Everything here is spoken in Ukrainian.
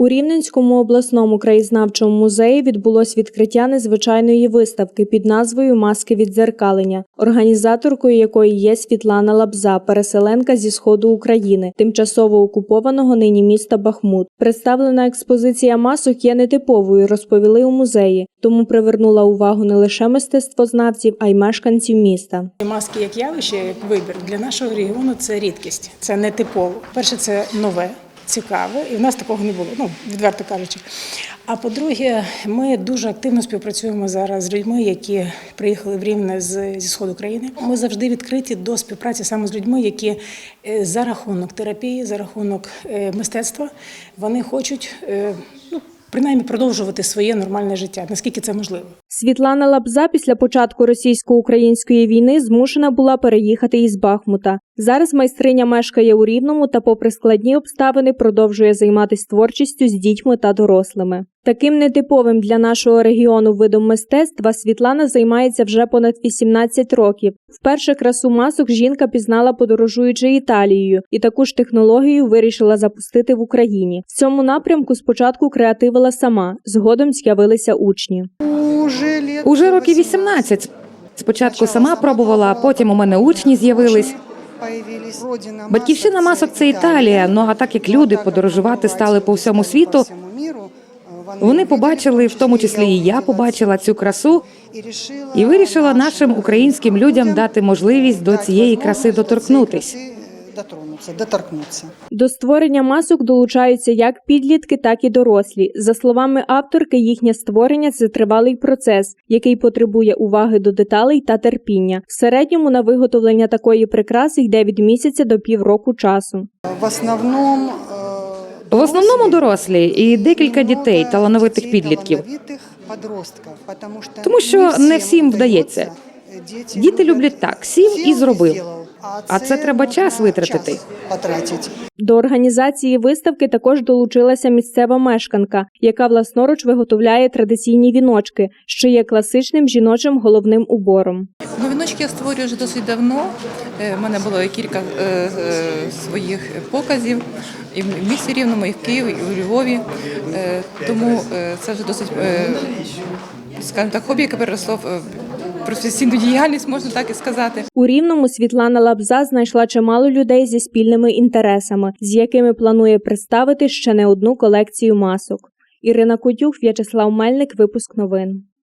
У Рівненському обласному краєзнавчому музеї відбулось відкриття незвичайної виставки під назвою Маски віддзеркалення, організаторкою якої є Світлана Лабза, переселенка зі сходу України, тимчасово окупованого нині міста Бахмут. Представлена експозиція масок є нетиповою, розповіли у музеї, тому привернула увагу не лише мистецтвознавців, а й мешканців міста. Маски як явище, як вибір для нашого регіону це рідкість, це не типово. Перше, це нове, цікаве, і в нас такого не було, ну відверто кажучи. А по-друге, ми дуже активно співпрацюємо зараз з людьми, які приїхали в Рівне зі сходу країни. Ми завжди відкриті до співпраці саме з людьми, які е, за рахунок терапії, за рахунок е, мистецтва, вони хочуть. е, Ну, Принаймні продовжувати своє нормальне життя, наскільки це можливо. Світлана Лабза після початку російсько-української війни змушена була переїхати із Бахмута. Зараз майстриня мешкає у Рівному та, попри складні обставини, продовжує займатися творчістю з дітьми та дорослими. Таким нетиповим для нашого регіону видом мистецтва Світлана займається вже понад 18 років. Вперше красу масок жінка пізнала подорожуючи Італією, і таку ж технологію вирішила запустити в Україні. В цьому напрямку спочатку креативила сама, згодом з'явилися учні. Уже років 18. Спочатку сама пробувала, а потім у мене учні з'явились. Батьківщина масок це Італія. Ну а так як люди подорожувати стали по всьому світу, вони побачили, в тому числі і я побачила цю красу, і вирішила нашим українським людям дати можливість до цієї краси доторкнутись. Дотронуться, доторкнуться. До створення масок долучаються як підлітки, так і дорослі. За словами авторки, їхнє створення це тривалий процес, який потребує уваги до деталей та терпіння. В середньому на виготовлення такої прикраси йде від місяця до півроку часу. В основному е, В основному дорослі і декілька дітей, талановитих підлітків. Тому що не всім вдається. Діти люблять так: сів і зробив. А це треба час витратити. До організації виставки також долучилася місцева мешканка, яка власноруч виготовляє традиційні віночки, що є класичним жіночим головним убором. Ну, віночки я створюю вже досить давно. Е, У мене було кілька е, е, своїх показів і в місті Рівному, і в Києві, і у Львові. Е, Тому е, це вже досить, е, скажімо так, хобі, яке переросло в е, професійну діяльність, можна так і сказати. У Рівному Світлана Лабза знайшла чимало людей зі спільними інтересами, з якими планує представити ще не одну колекцію масок. Ірина Котюх, В'ячеслав Мельник, випуск новин.